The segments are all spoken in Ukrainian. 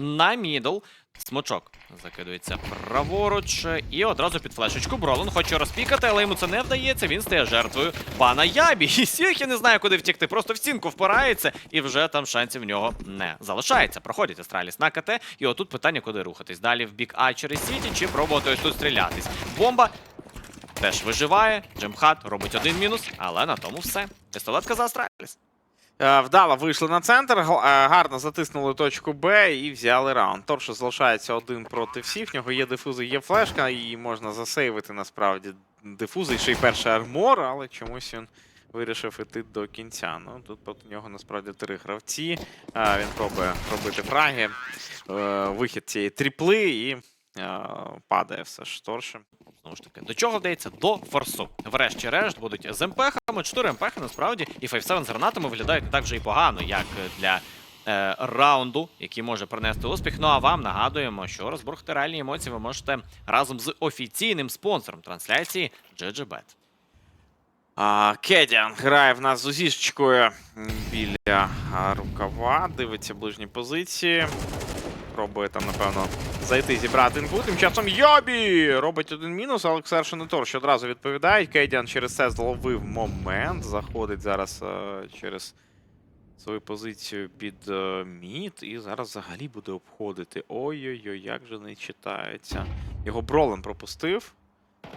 на мідл. Смочок закидується праворуч і одразу під флешечку. Бролон хоче розпікати, але йому це не вдається. Він стає жертвою пана Ябі. І Сіхі не знає, куди втікти. Просто в стінку впирається, і вже там шансів в нього не залишається. Проходять Астраліс на КТ, і отут питання, куди рухатись. Далі в бік А через Сіті чи пробувати ось тут стрілятись. Бомба теж виживає. Джемхат робить один мінус, але на тому все. Пістолетка за Астраліс. Е, Вдало вийшли на центр, е, гарно затиснули точку Б і взяли раунд. Торшо залишається один проти всіх. В нього є дифузи, є флешка, і можна засейвити насправді дифузи, ще й перший армор, але чомусь він вирішив іти до кінця. Ну тут проти нього насправді три гравці. Е, Він пробує робити фраги, вихід цієї тріпли і падає все ж Торше. Знову ж таки, до чого вдається? До форсу. Врешті-решт будуть з МПХами. 4 МПХи насправді і 5-7 з гранатами виглядають не так вже і погано, як для е, раунду, який може принести успіх. Ну а вам нагадуємо, що розбурхати реальні емоції ви можете разом з офіційним спонсором трансляції GGBet. А, Кедян грає в нас з узішечкою біля рукава, дивиться ближні позиції. Пробує там, напевно, зайти, зібрати інфу. Тим часом Йобі робить один мінус, але Ксершин і Торш одразу відповідають. Кейдян через це зловив момент. Заходить зараз е, через свою позицію під е, мід і зараз взагалі буде обходити. Ой-ой-ой, як же не читається. Його бролем пропустив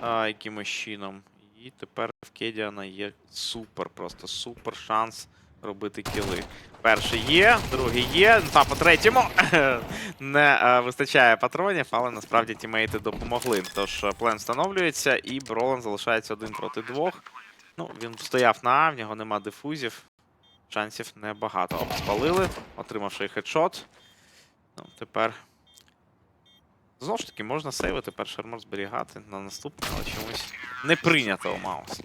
а, якимось чином. І тепер в Кедіана є супер, просто супер шанс робити кіли. Перший є, другий є. Та по третьому не е, вистачає патронів, але насправді тімейти допомогли. Тож е, плен встановлюється, і Бролан залишається один проти двох. Ну, він стояв на А, в нього нема дифузів. Шансів небагато. Оп, спалили, отримавши хедшот. Ну, тепер. Знову ж таки, можна сейвити перший армор зберігати на наступний, але чомусь не прийнято у Маус.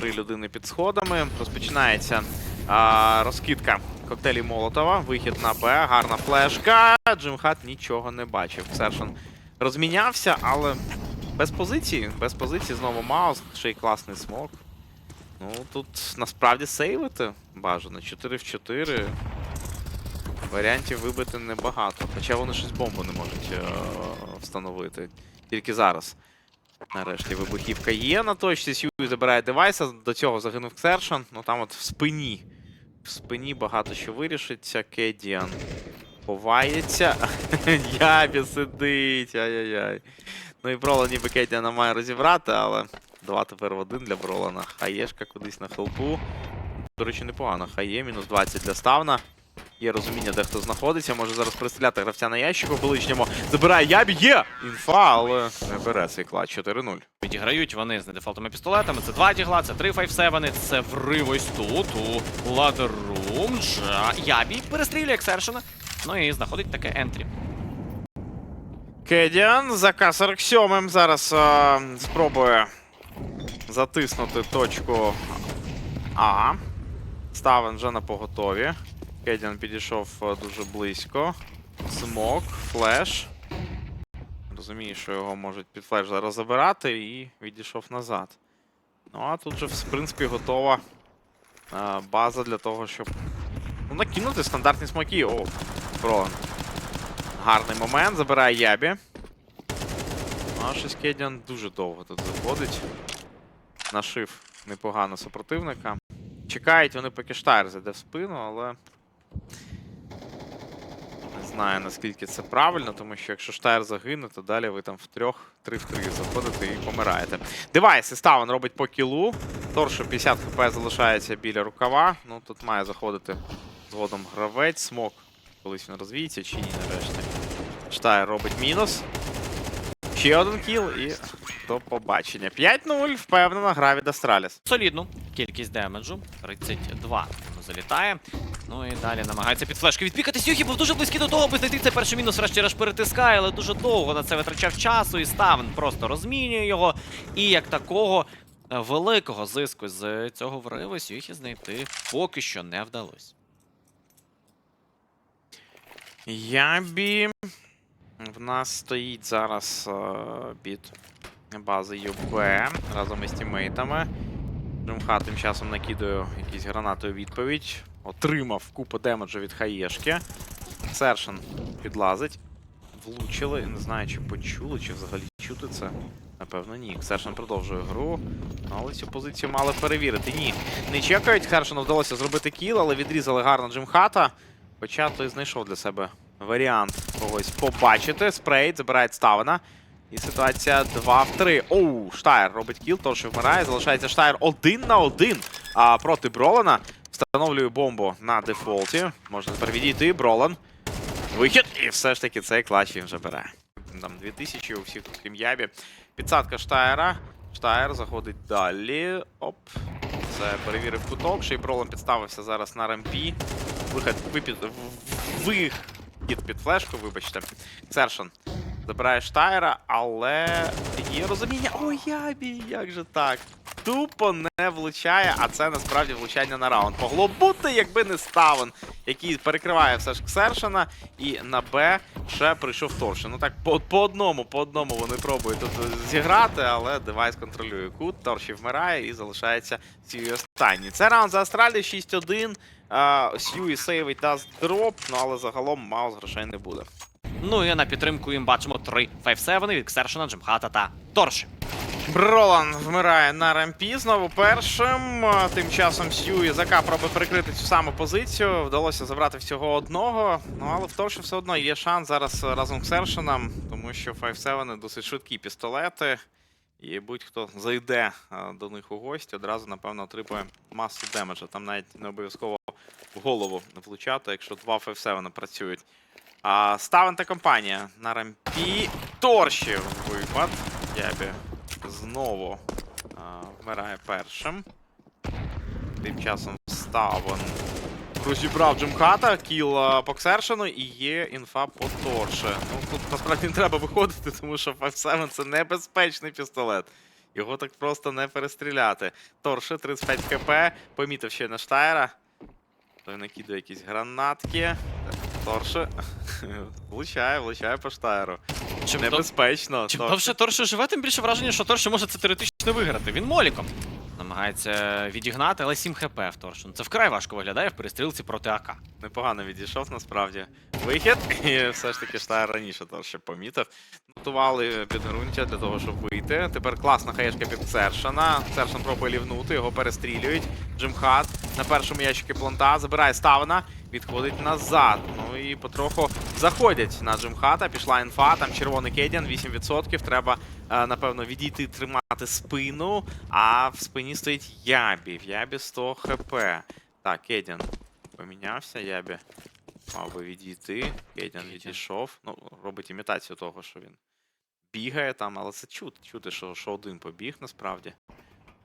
Три людини під сходами. Розпочинається а, розкидка коктейлі Молотова. Вихід на Б, гарна флешка. Джимхат нічого не бачив. Сершин розмінявся, але без позиції. Без позиції знову Маус, ще й класний смок. Ну, тут насправді сейвити бажано. 4 в 4. Варіантів вибити небагато. Хоча вони щось бомбу не можуть е- встановити. Тільки зараз. Нарешті вибухівка є на точці. Сьюї забирає девайса. До цього загинув Ксершан. Ну там от в спині. В спині багато що вирішиться. Кедіан ховається. Ябі сидить. Ай-яй-яй. Ну і Брола ніби Кедіана має розібрати, але два тепер в один для Бролана. Хаєшка кудись на хелпу. До речі, непогано. Хає, мінус 20 для ставна. Є розуміння, де хто знаходиться. Може зараз пристріляти гравця на ящику величньому. Забирає ябі, є! Інфа, але не бере цей клад 4-0. Відіграють вони з недефолтними пістолетами. Це два дігла, це три 5-7, це врив ось тут, у ладерум. Джа. Ябі перестрілює Ксершина. Ну і знаходить таке ентрі. Кедіан за К-47 зараз а, спробує затиснути точку А. Ставен вже на поготові. Кедіан підійшов дуже близько. Смок, флеш. Розуміє, що його можуть під флеш зараз забирати і відійшов назад. Ну а тут же, в принципі, готова а, база для того, щоб ну, накинути стандартні смоки. О, Бролан. Гарний момент, забирає Ябі. А щось Кедіан дуже довго тут заходить. Нашив непогано супротивника. Чекають вони, поки Штайр зайде в спину, але. Не знаю наскільки це правильно, тому що якщо Штайр загине, то далі ви там в трьох, три в три заходите і помираєте. Девайс і Ставан робить по кілу. Торшо 50 хп залишається біля рукава. Ну тут має заходити згодом гравець, смок. Колись він розвіється чи ні, нарешті. Штайр робить мінус. Ще один кіл і до побачення. 5-0, впевнена, гра від Астраліс. Солідну кількість демеджу. 32 залітає. Ну і далі намагається під флешки відпікати. Сюхі був дуже близький до того, аби знайти цей перший мінус, врешті-решт перетискає, але дуже довго на це витрачав часу, і Ставен просто розмінює його. І як такого е, великого зиску з цього вриву Сюхі знайти поки що не вдалося. Ябі. В нас стоїть зараз е, під базою Б разом із тімейтами. Джимха тим часом накидує якісь гранати у відповідь. Отримав купу демеджу від хаєшки. Сершин підлазить. Влучили, не знаю, чи почули, чи взагалі чути це. Напевно, ні. Сершин продовжує гру. Але цю позицію мали перевірити. Ні, не чекають. Хершину вдалося зробити кіл, але відрізали гарно Джимхата. Хоча той знайшов для себе варіант когось побачити. Спрейт забирає Ставена. І ситуація 2 в 3. Оу, Штайр робить кіл, Торші вмирає. Залишається Штайр один на один а, проти Бролана. Встановлює бомбу на дефолті. Можна тепер відійти. Бролан. Вихід. І все ж таки цей клач він вже бере. Там 2000 у всіх тут крім Ябі. Підсадка Штайра. Штайр заходить далі. Оп. Це перевірив куток. Ще й Бролан підставився зараз на рампі. Вихід, випід, вихід під флешку, вибачте. Сершан забирає Штайра, але є розуміння. О, Ябі, як же так? Тупо не влучає, а це насправді влучання на раунд. Могло бути, якби не Ставен, який перекриває все ж Ксершина, і на Б ще прийшов Торшин. Ну так, по, по одному, по одному вони пробують тут зіграти, але девайс контролює кут, Торші вмирає і залишається Сьюї останній. Це раунд за Австралію 6-1. А, Сьюї сейвить дасть дроп, ну але загалом Маус грошей не буде. Ну і на підтримку їм бачимо 3 5-7 від Ксершина, Джимхата та Торші. Бролан вмирає на рампі знову першим. Тим часом Сьюї Зака пробує перекрити цю саму позицію. Вдалося забрати всього одного. Ну але в Торші все одно є шанс зараз разом з Сершином, тому що 5-7 досить швидкі пістолети. І будь-хто зайде до них у гості, одразу, напевно, отримує масу демеджа. Там навіть не обов'язково в голову влучати, якщо два 5-7 працюють. А, Ставен та компанія на рампі. Торші випад. Ябі знову а, вмирає першим. Тим часом Ставен розібрав Джимхата, кіл а, по Ксершину і є інфа по Торше. Ну тут насправді не треба виходити, тому що 5-7 це небезпечний пістолет. Його так просто не перестріляти. Торше 35 хп, помітив ще на Штайра. Той накидує якісь гранатки. Торше влучає, влучає по Штайру. Чим. Небезпечно. Чим Торше. довше Торше живе, тим більше враження, що Торше може це теоретично виграти. Він моліком. Намагається відігнати, але 7 хп в Торшу. Це вкрай важко виглядає в перестрілці проти АК. Непогано відійшов насправді. Вихід, і все ж таки Штайр раніше Торше помітив. Готували підґрунтя для того, щоб вийти. Тепер класна хаєшка під Сершана. Сершан пробує лівнути, його перестрілюють. Джимхат на першому ящикі планта забирає ставина, відходить назад. Ну і потроху заходять на Джимхата. Пішла інфа, там червоний кедян, 8%. Треба, е, напевно, відійти, тримати спину. А в спині стоїть Ябі. В Ябі 100 хп. Так, Кедян помінявся, Ябі. Мав би відійти. Кедян відійшов. Ну, робить імітацію того, що він бігає там, але це чути, чути, що, що один побіг насправді.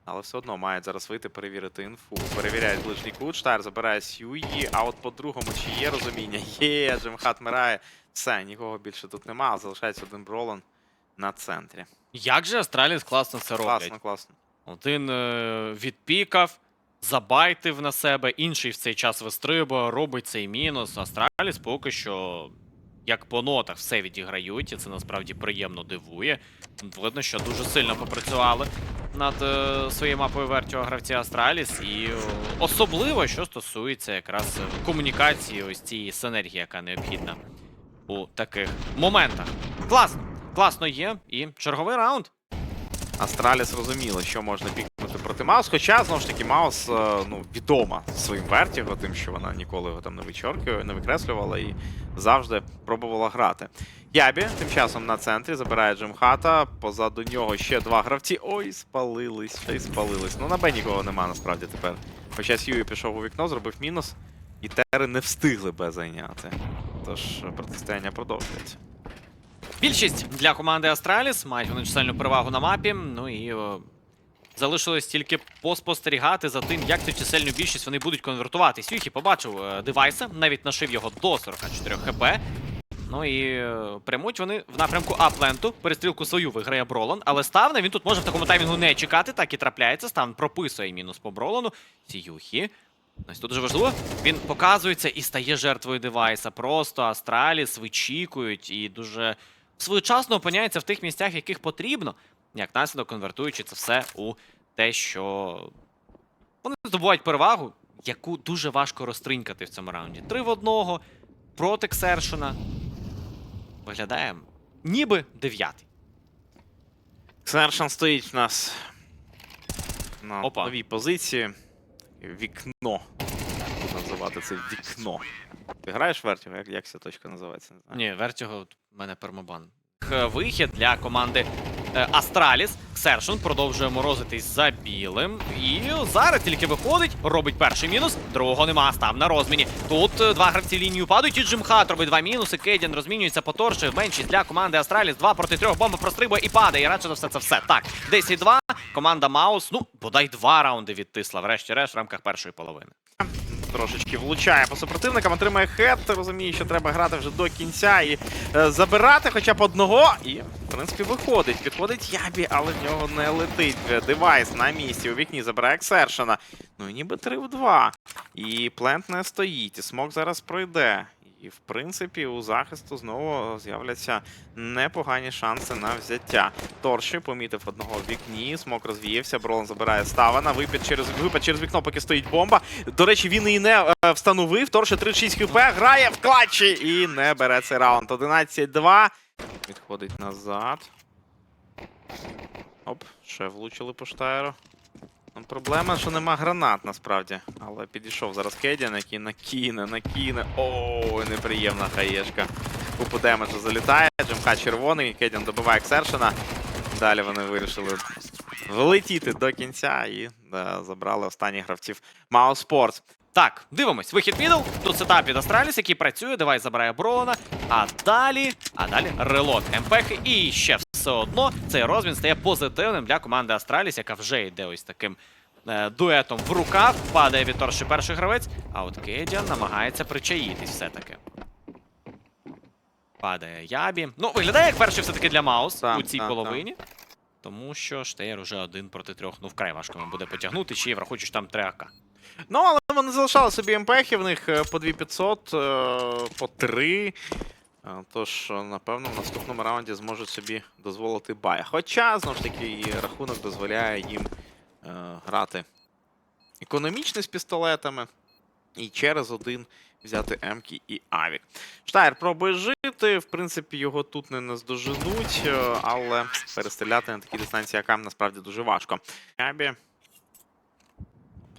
Але все одно мають зараз вийти перевірити інфу. Перевіряють ближній кут, Штайр забирає Сьюї, а от по-другому, чи є розуміння? Є, Джимхат мирає. Все, нікого більше тут нема, залишається один Бролан на центрі. Як же Астраліс класно це роблять? Класно, класно. Один е, відпікав, забайтив на себе, інший в цей час вистрибує, робить цей мінус. Астраліс поки що, як по нотах, все відіграють, і це насправді приємно дивує. Видно, що дуже сильно попрацювали над е, своєю мапою Вертіо гравці Астраліс, і е, особливо, що стосується якраз комунікації, ось цієї синергії, яка необхідна у таких моментах. Класно! Класно є, і черговий раунд. Астраліс розуміло, що можна пікнути проти Маус. Хоча, знову ж таки, Маус е, ну, відома своїм вертіго, тим, що вона ніколи його там не вичоркує, не викреслювала і завжди пробувала грати. Ябі тим часом на центрі забирає Джимхата. Позаду нього ще два гравці. Ой, спалились, ще й спалились. Ну на Б нікого нема насправді тепер. Хоча Сьюї пішов у вікно, зробив мінус, і Тери не встигли Б зайняти. Тож протистояння продовжується. Більшість для команди Астраліс мають вони чисельну перевагу на мапі. Ну і о, залишилось тільки поспостерігати за тим, як цю чисельну більшість вони будуть конвертувати. Сюхі побачив е, девайса, навіть нашив його до 44 хп. Ну і е, прямуть вони в напрямку Апленту. Перестрілку свою виграє Бролан, але ставне він тут може в такому таймінгу не чекати, так і трапляється. Стан прописує мінус по Бролану. Сіюхі. Ось тут дуже важливо. Він показується і стає жертвою девайса. Просто Астраліс вичікують і дуже своєчасно опиняється в тих місцях, яких потрібно, як наслідок конвертуючи це все у те, що вони здобувають перевагу, яку дуже важко розтринькати в цьому раунді. Три в одного. проти Ксершина. Виглядає ніби дев'ятий. Ксершан стоїть в нас на Опа. новій позиції. Вікно. Називати це вікно. Ти граєш в Vertigo? Як, як ця точка називається? Не знаю. Ні, Вертіго мене пермобан. Вихід для команди е, Астраліс. Ксершин продовжує морозитись за білим. І зараз тільки виходить, робить перший мінус, другого нема, став на розміні. Тут е, два гравці лінію падають, і Джимхат робить два мінуси. Кейден розмінюється по торші. Меншість для команди Астраліс. Два проти трьох. Бомба прострибує і падає. І радше за все це все. Так, 10-2. Команда Маус. Ну, бодай два раунди відтисла. Врешті-решт в рамках першої половини. Трошечки влучає по супротивникам, отримає хет, розуміє, що треба грати вже до кінця і е, забирати хоча б одного. І, в принципі, виходить. Підходить Ябі, але в нього не летить. Е, Девайс на місці у вікні забирає Ексершена. Ну і ніби 3 в 2. І плент не стоїть. І смок зараз пройде. І, в принципі, у захисту знову з'являться непогані шанси на взяття. Торші помітив одного в вікні. Смок розвіявся. Бролан забирає ставана. Випад через випад через вікно, поки стоїть бомба. До речі, він її не е, встановив. Торші 36 хп, грає в клатчі і не бере цей раунд. 11-2. Відходить назад. Оп, ще влучили по штайру. Проблема, що нема гранат насправді. Але підійшов зараз Кедіан, який накине, накине. Ой, неприємна хаєшка. Купу демеджу залітає. Джемка червоний, Кедіан добиває Ксершина. Далі вони вирішили влетіти до кінця і да, забрали останніх гравців Маус Спортс. Так, дивимось. Вихід мідл. Тут сетап від Астраліс, який працює. Девайс забирає Бролана. А далі, а далі релот МПХ. І ще все одно цей розмін стає позитивним для команди Астраліс, яка вже йде ось таким е, дуетом в рукав. Падає від торші перший гравець. А от Кедіан намагається причаїтись все-таки. Падає Ябі. Ну, виглядає як перший все-таки для Маус Так, у цій так, половині. Тому що Штейр уже один проти трьох. Ну, вкрай важко нам буде потягнути, ще й враховуючи, там 3 АК. Ну, але вони залишали собі МПХи, в них е, по 2500, е, по 3. Е, Тож, напевно, в наступному раунді зможуть собі дозволити бай. Хоча, знову ж таки, і рахунок дозволяє їм е, грати економічно з пістолетами і через один взяти Емкі і Авік. Штайр пробує жити, в принципі, його тут не наздоженуть, але перестріляти на такій дистанції АК насправді дуже важко. Абі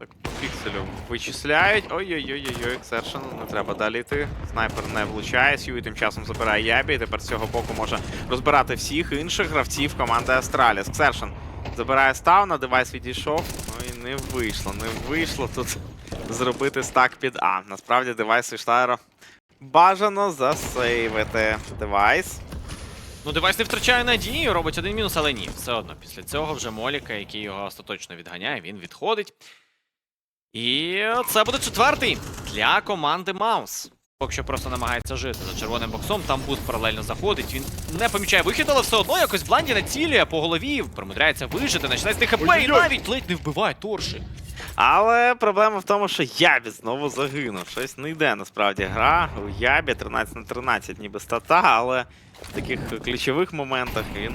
так, по пікселю вичисляють. Ой-ой-ой-ой, Ксершин, не треба далі йти. Снайпер не влучає. Сьюї тим часом забирає Ябі. І тепер з цього боку може розбирати всіх інших гравців команди Астраліс. Ксершин забирає став, на девайс відійшов. Ну і не вийшло. Не вийшло тут зробити стак під А. Насправді девайс і Штайро бажано засейвити. Девайс. Ну, девайс не втрачає надії, робить один мінус, але ні. Все одно. Після цього вже Моліка, який його остаточно відганяє, він відходить. І це буде четвертий для команди Маус. Поки що просто намагається жити за червоним боксом, там буст паралельно заходить. Він не помічає вихід, але все одно якось Бланді націлює по голові, примудряється вижити, на 16 хп і навіть ледь не вбиває торші. Але проблема в тому, що Ябі знову загинув. Щось не йде насправді гра. У Ябі 13 на 13 ніби стата, але в таких ключових моментах він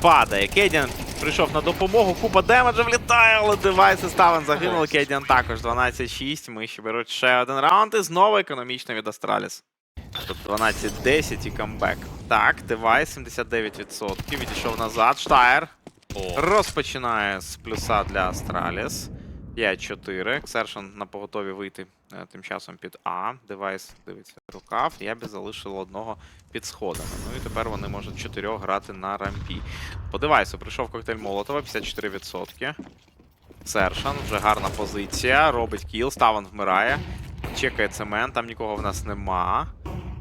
падає. Кедіан прийшов на допомогу, купа демеджа влітає, але девайси Ставен загинули. Кедіан також 12-6. Ми ще беруть ще один раунд і знову економічно від Астраліс. Тобто 12-10 і камбек. Так, девайс 79%. Відійшов назад. Штайр Розпочинає з плюса для Астраліс. 5-4. Ксершин на поготові вийти е, тим часом під А. Девайс дивиться рукав. Я би залишив одного під сходами. Ну і тепер вони можуть чотирьох грати на рампі. По прийшов коктейль Молотова, 54%. Ксершан, вже гарна позиція. Робить кіл, Ставан вмирає. Чекає цемент, там нікого в нас нема.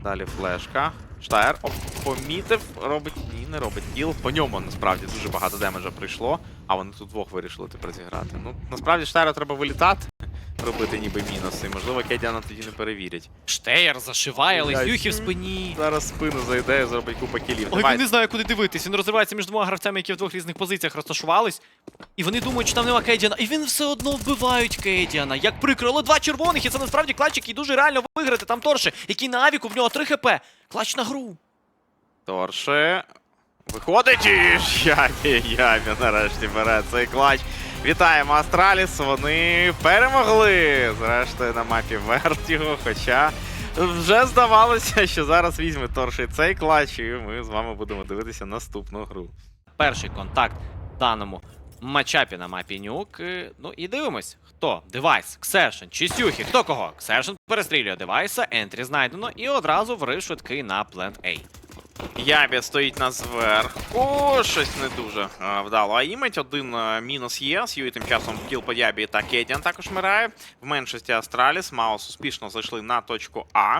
Далі флешка. Штайр оп, помітив, робить. Ні, не робить кіл. По ньому насправді дуже багато демеджа прийшло, а вони тут двох вирішили тепер зіграти. Ну, насправді Штайру треба вилітати, робити ніби мінуси. Можливо, Кедіана тоді не перевірять. Штейр зашиває Блядь. лезюхи в спині. Зараз спину зайде і зробить купа кілів. Ой, Давай. він не знає, куди дивитись. Він розривається між двома гравцями, які в двох різних позиціях розташувались. І вони думають, що там нема Кейдіана. І він все одно вбивають Кейдіана. Як прикро, але два червоних, і це насправді клач, який дуже реально виграти. Там Торше, який на авіку, в нього 3 хп. Клач на гру. Торше. Виходить і ж Ябі, Ябі нарешті бере цей клач. Вітаємо Астраліс. Вони перемогли. Зрештою на мапі Вертіго. Хоча вже здавалося, що зараз візьме торший цей клач, і ми з вами будемо дивитися наступну гру. Перший контакт в даному матчапі на мапі Нюк. Е, Ну і дивимось, хто? Девайс, Ксершен чи Сюхі, хто кого? Ксершен перестрілює девайса, ентрі знайдено і одразу врив швидкий на плент A. Ябі стоїть на зверху. Щось не дуже е, вдало. А імить один е, мінус є. Сьюї тим часом кіл по Ябі та Кедіан також мирає. В меншості Астраліс. Маус успішно зайшли на точку А.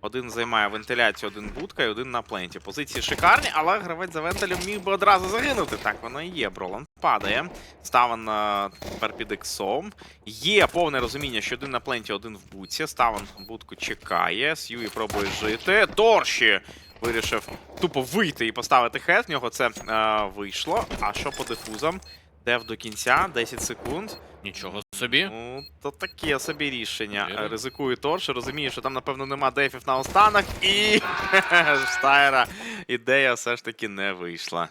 Один займає вентиляцію, один будка і один на пленті. Позиції шикарні, але гравець за вентилем міг би одразу загинути. Так воно і є. Броланд падає. Ставан е, тепер під іксом. Є повне розуміння, що один на пленті, один в будці. Ставан будку чекає. Сьюї пробує жити. Торші вирішив тупо вийти і поставити хед. В нього це е, вийшло. А що по дифузам? Дев до кінця, 10 секунд. Нічого собі. Ну, то таке собі рішення. Вірно. Ризикує Торш, розуміє, що там, напевно, нема дефів на останок, і Штайра ідея все ж таки не вийшла.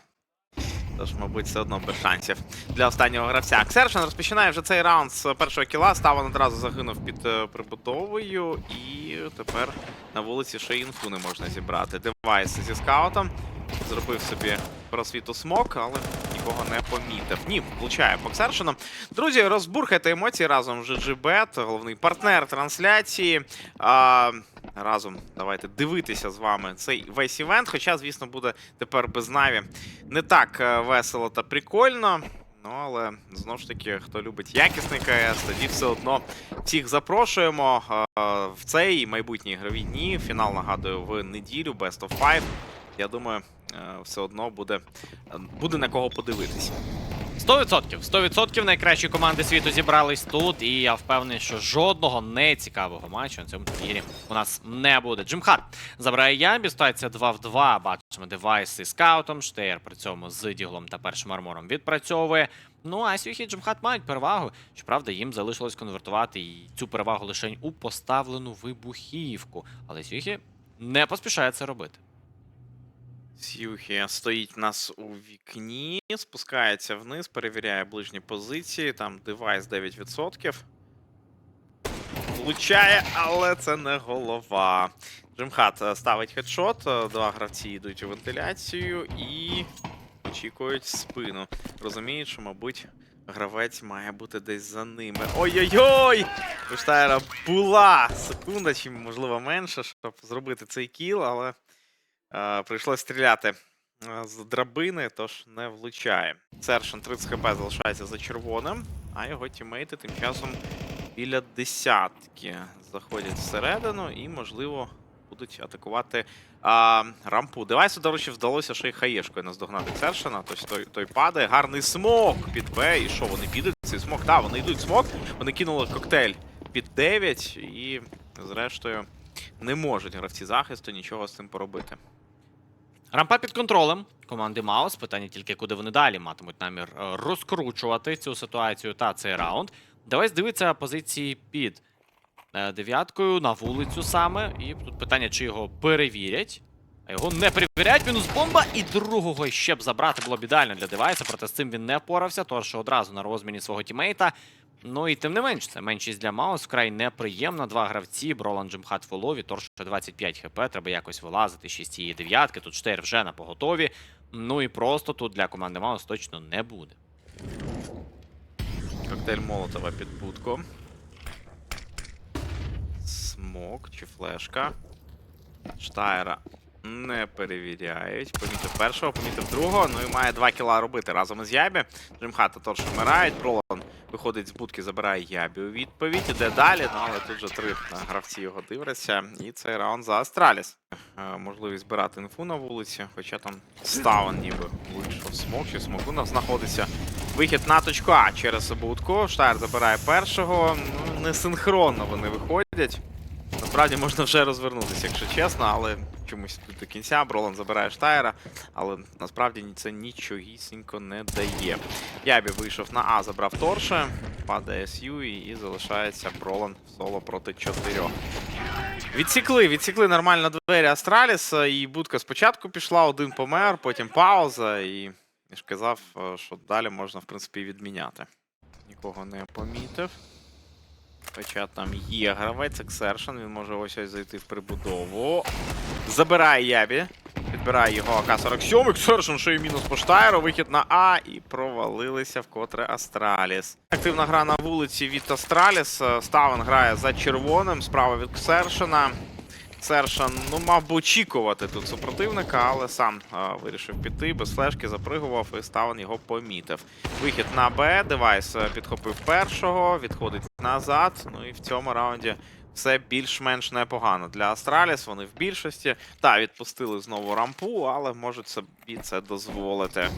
Тож, мабуть, все одно без шансів для останнього гравця. Ксершен розпочинає вже цей раунд з першого кіла. Ставан одразу загинув під е, прибудовою, і тепер на вулиці ще інфу не можна зібрати. Девайс зі скаутом зробив собі просвіту смок, але нікого не помітив. Ні, влучає по Ксершену. Друзі, розбурхайте емоції разом з GGBet, головний партнер трансляції. А, разом давайте дивитися з вами цей весь івент. Хоча, звісно, буде тепер без Наві не так е, весело та прикольно. Ну, але знову ж таки, хто любить якісний КС, тоді все одно всіх запрошуємо е, в цей майбутні ігрові дні. Фінал нагадую в неділю, Best of 5. Я думаю, е, все одно буде, буде на кого подивитись. 100%. 100% найкращі команди світу зібрались тут, і я впевнений, що жодного нецікавого матчу на цьому турнірі у нас не буде. Джимхат забирає Ябі, стається 2 в 2. Бачимо девайси з скаутом. Штейр при цьому з діглом та першим армором відпрацьовує. Ну а Сюхі і Джимхат мають перевагу. Щоправда, їм залишилось конвертувати і цю перевагу лише у поставлену вибухівку. Але Сюхі не поспішає це робити. Сьюхі стоїть нас у вікні, спускається вниз, перевіряє ближні позиції. Там девайс 9%. Влучає, але це не голова. Джимхат е, ставить хедшот. е, Два гравці йдуть у вентиляцію і очікують спину. Розуміють, що, мабуть, гравець має бути десь за ними. Ой-ой-ой! У Штайра була секунда, чи можливо менше, щоб зробити цей кіл, але. Е, Прийшлось стріляти е, з драбини, тож не влучає. Сершин 30 хп залишається за червоним, а його тімейти тим часом біля десятки заходять всередину і, можливо, будуть атакувати а, рампу. Девайсу, до речі, вдалося ще й хаєшкою наздогнати Сершина. Тож той, той падає. Гарний смок під Б. І що, вони підуть? Цей смок? Так, вони йдуть в смок. Вони кинули коктейль під 9 і, зрештою, не можуть гравці захисту нічого з цим поробити. Рампа під контролем команди Маус. Питання тільки, куди вони далі матимуть намір е, розкручувати цю ситуацію та цей раунд. Давай дивитися позиції під е, дев'яткою на вулицю саме. І тут питання, чи його перевірять. А його не перевіряють. Мінус бомба. І другого ще б забрати було б ідеально для девайса. Проте з цим він не впорався, тож одразу на розміні свого тімейта. Ну і тим не менш, це меншість для Маус вкрай неприємна. Два гравці, Бролан Джимхат в Олові, 25 хп, треба якось вилазити ще з дев'ятки. Тут Штейр вже на поготові. Ну і просто тут для команди Маус точно не буде. Коктейль Молотова під будку. Смок чи флешка. Штайра не перевіряють. Помітив першого, помітив другого. Ну і має два кіла робити разом із Ябі. Джимхата торш вмирають. Бролан виходить з будки, забирає Ябі у відповідь. Іде далі, ну але тут же три гравці його дивляться. І цей раунд за Астраліс. Е, Можливість збирати інфу на вулиці, хоча там ставан ніби вийшов смок, чи смоку нас знаходиться. Вихід на точку А через будку. Штайр забирає першого. Ну, не синхронно вони виходять. Насправді можна вже розвернутися, якщо чесно, але чомусь до кінця. Бролан забирає Штайра, але насправді це нічогісінько не дає. Ябі вийшов на А, забрав Торше, падає Сьюї і залишається Бролан соло проти чотирьох. Відсікли, відсікли нормально двері Астраліса, і будка спочатку пішла, один помер, потім пауза, і я ж казав, е, що далі можна, в принципі, відміняти. Нікого не помітив. Хоча там є гравець, ексершен, він може ось ось зайти в прибудову. Забирає Ябі. Підбирає його АК-47. Ексершен ще й мінус по Штайру. Вихід на А і провалилися вкотре Астраліс. Активна гра на вулиці від Астраліс. Ставен грає за червоним, справа від Ксершена. Сершан ну, мав би очікувати тут супротивника, але сам а, вирішив піти, без флешки запригував і Ставен його помітив. Вихід на Б, девайс е, підхопив першого, відходить назад. Ну і в цьому раунді все більш-менш непогано. Для Астраліс вони в більшості. Так, відпустили знову рампу, але можуть собі це дозволити.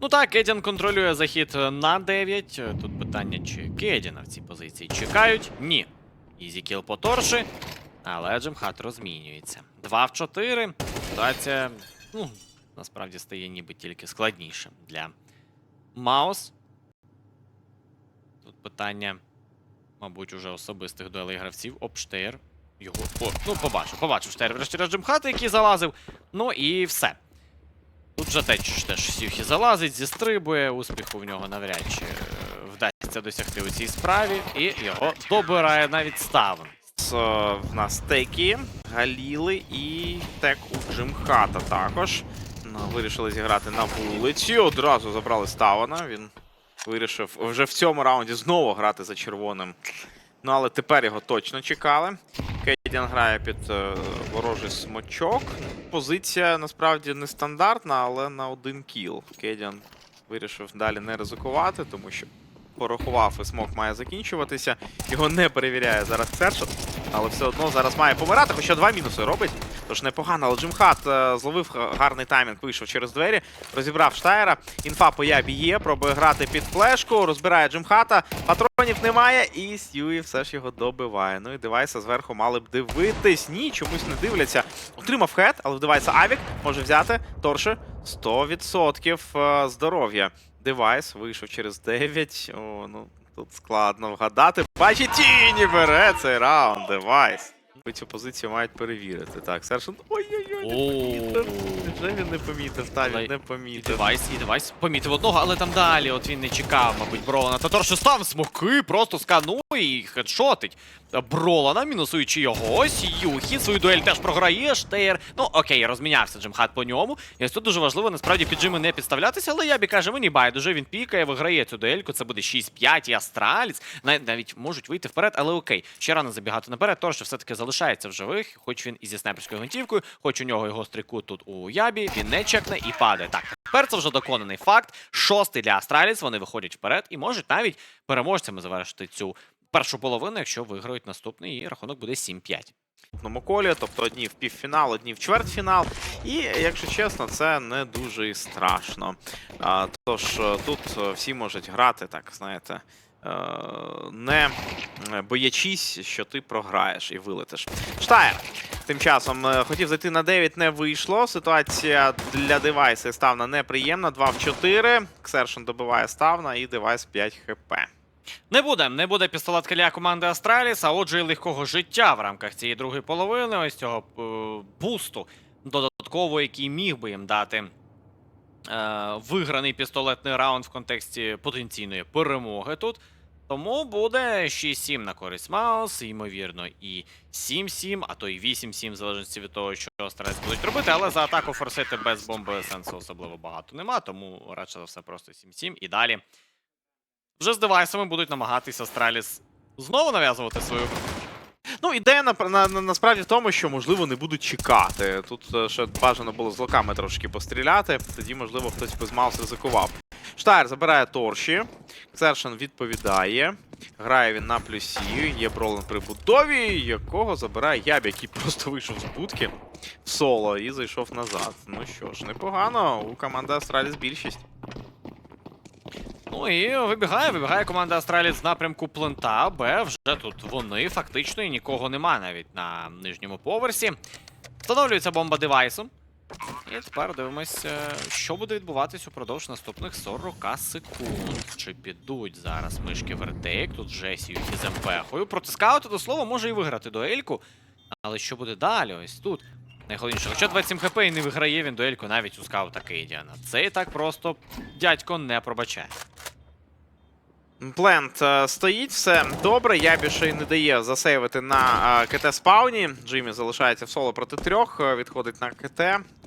Ну так, Кедін контролює захід на 9. Тут питання, чи Кедіна в цій позиції чекають? Ні. Ізі кіл по торші, але Джимхат розмінюється. 2 в 4. Ситуація, ну, насправді стає ніби тільки складніше для Маус. Тут питання, мабуть, уже особистих дуелей гравців. Обштейр. Його. О, ну, побачив, побачив Штейр врешті-решт Джимхата, який залазив. Ну і все. Тут же теж, теж Сюхі залазить, зістрибує, успіху в нього навряд чи е, вдасться досягти у цій справі, і його добирає навіть ставен. Е, В нас текі, Галіли і тек у Джимхата також. Ну, Вирішили зіграти на вулиці. Одразу забрали Ставана. Він вирішив вже в цьому раунді знову грати за червоним. Ну, але тепер його точно чекали. Кейдіан грає під е, ворожий смочок. Позиція насправді нестандартна, але на один кіл. Кейдіан вирішив далі не ризикувати, тому що порахував і смок має закінчуватися. Його не перевіряє зараз Сершот, але все одно зараз має помирати, хоча два мінуси робить. Тож непогано, але Джимхат е, зловив гарний таймінг, вийшов через двері, розібрав Штайра. Інфа по ябі є, пробує грати під флешку, розбирає Джимхата. Патронів немає, і Сьюї все ж його добиває. Ну і девайса зверху мали б дивитись. Ні, чомусь не дивляться. Отримав хед, але в девайса Авік може взяти. Торши 100% е, здоров'я. Девайс вийшов через 9. О, ну тут складно вгадати. Бачить тіні бере цей раунд. Девайс. Ви цю позицію мають перевірити. Так, Сершин. Ой-ой-ой, не помітив. Вже він не помітив, та він не І помітив. девайс, і девайс помітив одного, але там далі. От він не чекав, мабуть, Бролана. Та торше став смоки, просто сканує і хедшотить. Бролана, мінусуючи його. Ось Юхі свою дуель теж програє. Штейр. Ну окей, розмінявся Джимхат по ньому. І ось тут дуже важливо насправді під Джими не підставлятися, але Ябі каже, мені байдуже, він пікає, виграє цю дуельку. Це буде 6-5 і Астраліс. Нав- Навіть можуть вийти вперед, але окей. Ще рано забігати наперед. Торше все-таки залишається в живих, хоч він і зі снайперською гвинтівкою, хоч у нього його стріку тут у Ябі, він не чекне і падає. Так, тепер це вже доконаний факт. Шостий для Астраліс. Вони виходять вперед і можуть навіть переможцями завершити цю першу половину, якщо виграють наступний, і рахунок буде 7-5. наступному колі, тобто одні в півфінал, одні в чвертьфінал. І, якщо чесно, це не дуже страшно. А, тож тут всі можуть грати, так, знаєте, не боячись, що ти програєш і вилетиш. Штайр. Тим часом е, хотів зайти на 9, не вийшло. Ситуація для девайса ставна неприємна. 2 в 4. Ксершин добиває ставна і девайс 5 хп. Не буде, не буде пістолет каля команди Астраліс, а отже, і легкого життя в рамках цієї другої половини, ось цього е, бусту додаткового, який міг би їм дати е, виграний пістолетний раунд в контексті потенційної перемоги тут. Тому буде 6-7 на користь Маус, ймовірно, і 7-7, а то й 8-7, в залежності від того, що Астраліс будуть робити, але за атаку форсити без бомби сенсу особливо багато нема, тому радше за все просто 7-7 і далі. Вже з девайсами будуть намагатися Астраліс знову нав'язувати свою. Ну, ідея на, на, на, насправді в тому, що можливо не будуть чекати. Тут е, ще бажано було з локами трошки постріляти, тоді, можливо, хтось без маус ризикував. Штайр забирає торші. Ксершин відповідає. Грає він на плюсі. Є Бролен при будові, якого забирає Яб, який просто вийшов з будки в соло і зайшов назад. Ну що ж, непогано. У команди Астраліс більшість. Ну і вибігає, вибігає команда Астраліс з напрямку плента. Б вже тут вони фактично і нікого нема навіть на нижньому поверсі. Встановлюється бомба девайсом. І тепер дивимося, що буде відбуватись упродовж наступних 40 секунд. Чи підуть зараз мишки в ретейк? Тут вже Сюхі з МПХою. Проти скаута, до слова, може і виграти дуельку. Але що буде далі? Ось тут. Найголовніше, хоча 27 хп і не виграє він дуельку навіть у скаута Кейдіана. Це і так просто дядько не пробачає. Плент е, стоїть, все добре. Ще й не дає засейвити на е, КТ спауні. Джиммі залишається в соло проти трьох, е, відходить на КТ.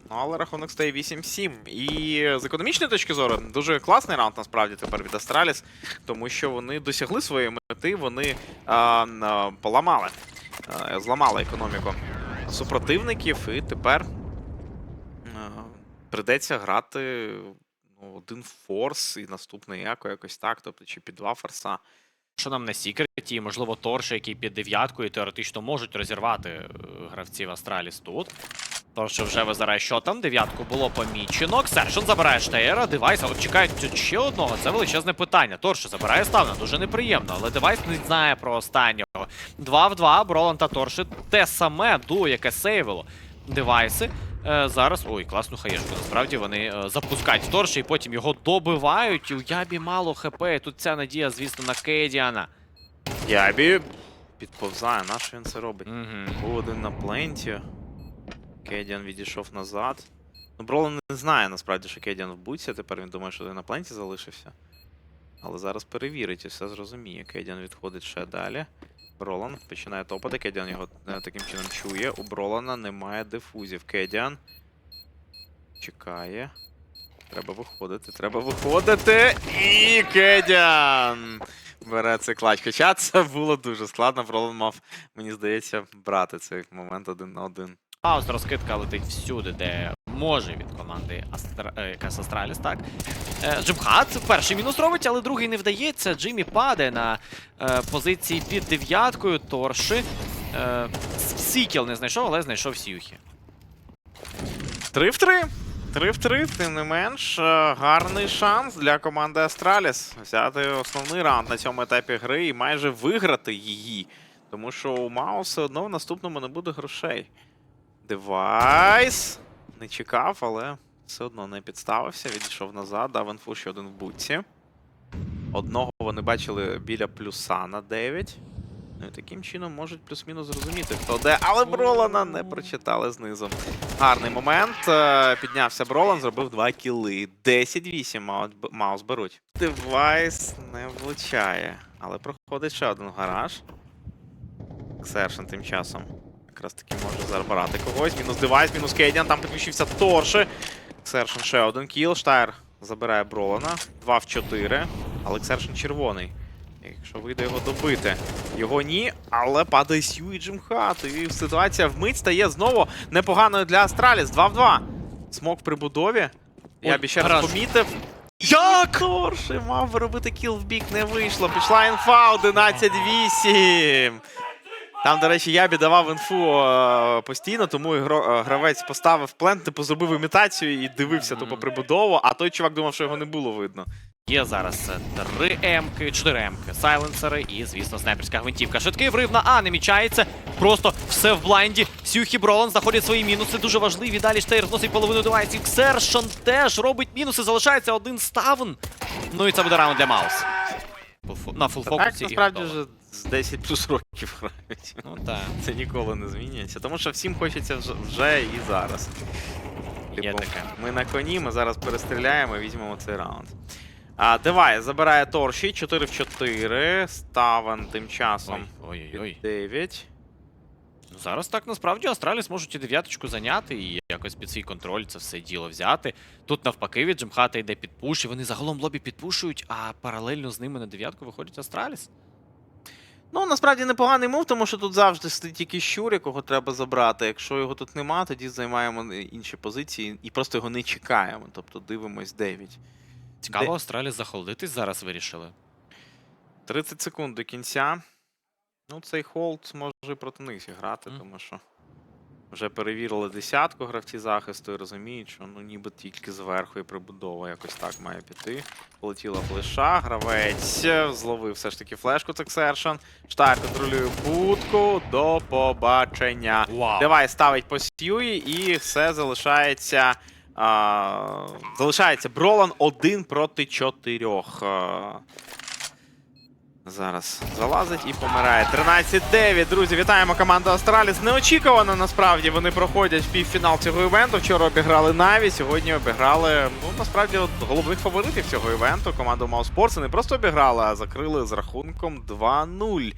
Ну, але рахунок стає 8-7. І з економічної точки зору дуже класний раунд насправді тепер від Астраліс, тому що вони досягли своєї мети, вони е, е, поламали, е, зламали економіку супротивників, і тепер е, придеться грати ну, один форс і наступний еко якось так, тобто чи під два форса. Що нам на Сікреті, можливо, Торши, який під дев'яткою, теоретично можуть розірвати е, гравців Астраліс тут. Торши вже визирає, що там. Дев'ятку було помічено. Ксершон забирає Штейра, девайс, але чекають ще одного. Це величезне питання. Торши забирає ставна, дуже неприємно, але девайс не знає про останнього. Два в два, Бролан та Торши те саме дуо, яке сейвило девайси. Е, зараз. Ой, класну хаєшку. Насправді вони е, запускають в і потім його добивають. І у Ябі мало хп. І тут ця надія, звісно, на Кейдіана. Ябі підповзає, на що він це робить? Угу. Один на пленті. Кедіан відійшов назад. Ну, Бролан не знає насправді, що Кедіан в буці, тепер він думає, що він на пленті залишився. Але зараз перевірить і все зрозуміє. Кедіан відходить ще далі. Бролан починає топати. Кедіан його е, таким чином чує. У Бролана немає дифузів. Кедіан чекає. Треба виходити, треба виходити. І Кедіан бере цей клач. Хоча це було дуже складно. Бролан мав, мені здається, брати цей момент один на один. Хаос розкидка летить всюди, де може від команди Астра... е, Астраліс, так. Е, Джимхат перший мінус робить, але другий не вдається. Джиммі падає на е, позиції під дев'яткою. Торши. Сікіл не знайшов, але знайшов Сюхі. 3 в 3. 3 в 3, тим не менш, гарний шанс для команди Астраліс взяти основний раунд на цьому етапі гри і майже виграти її. Тому що у Маус все одно в наступному не буде грошей. Девайс. Не чекав, але все одно не підставився, відійшов назад, дав інфу ще один в буці. Одного вони бачили біля плюса на 9. Ну і таким чином можуть плюс-мінус зрозуміти, хто де. Але Бролана не прочитали знизу. Гарний момент. Е, Піднявся Бролан, зробив 2 кіли. 10-8 Маус, беруть. Девайс не влучає. Але проходить ще один гараж. Ксершен тим часом. Якраз таки може забирати когось. Мінус девайс, мінус Кейдіан, там підключився Торши. Ксершен ще один кіл. Штайр забирає Бролана. 2 в 4. Але Ксершен червоний. Якщо вийде його добити. Його ні, але падає Сью і Джимхат. І ситуація вмить стає знову непоганою для Астраліс. 2 в 2. Смок в прибудові. Я б ще раз помітив. Як? Торши мав би робити кіл в бік, не вийшло. Пішла інфа 11-8. Там, до речі, Ябі давав інфу е, постійно, тому е, гравець поставив плент, типу зробив імітацію і дивився тупо прибудову, а той чувак думав, що його не було видно. Є зараз е, три М-ки, чотири М-ки, сайленсери і, звісно, снайперська гвинтівка. Швидкий врив на А не мічається. Просто все в блайнді. Сюхі Бролан знаходять свої мінуси, дуже важливі. Далі Штейр зносить половину девайсів. Ксершон теж робить мінуси, залишається один ставн. Ну і це буде раунд для Маус. На фулфокусі. і насправді вже з 10 плюс років грають. Ну так. Це ніколи не змінюється, тому що всім хочеться вже, вже і зараз. Є Типу, таке. ми на коні, ми зараз перестріляємо і візьмемо цей раунд. А, Девай забирає Торші 4 в 4. Ставан тим часом. Ой-ой-ой. 9. Ну, Зараз так насправді Астраліс можуть і дев'яточку зайняти і якось під свій контроль це все діло взяти. Тут навпаки від Джимхата йде підпуш, і вони загалом лобі підпушують, а паралельно з ними на дев'ятку виходить Астраліс. Ну, насправді непоганий мув, тому що тут завжди стоїть тільки щур, якого треба забрати. Якщо його тут нема, тоді займаємо інші позиції і просто його не чекаємо. Тобто дивимось 9. Цікаво, Де- Австралія захолдитись зараз вирішили. 30 секунд до кінця. Ну, цей холд може і проти них зіграти, mm. тому що вже перевірили десятку гравці захисту і розуміють, що ну ніби тільки зверху і прибудова якось так має піти. Полетіла флеша, гравець зловив все ж таки флешку Тексершн. Штайр контролює будку. До побачення. Вау! Давай ставить по Сьюї і все залишається. А, залишається Бролан один проти чотирьох. Зараз залазить і помирає. 13-9. Друзі, вітаємо команду Астраліс. Неочікувано насправді вони проходять в півфінал цього івенту. Вчора обіграли Наві, сьогодні обіграли ну насправді от головних фаворитів цього івенту. Команду Мауспорт не просто обіграли, а закрили з рахунком 2-0.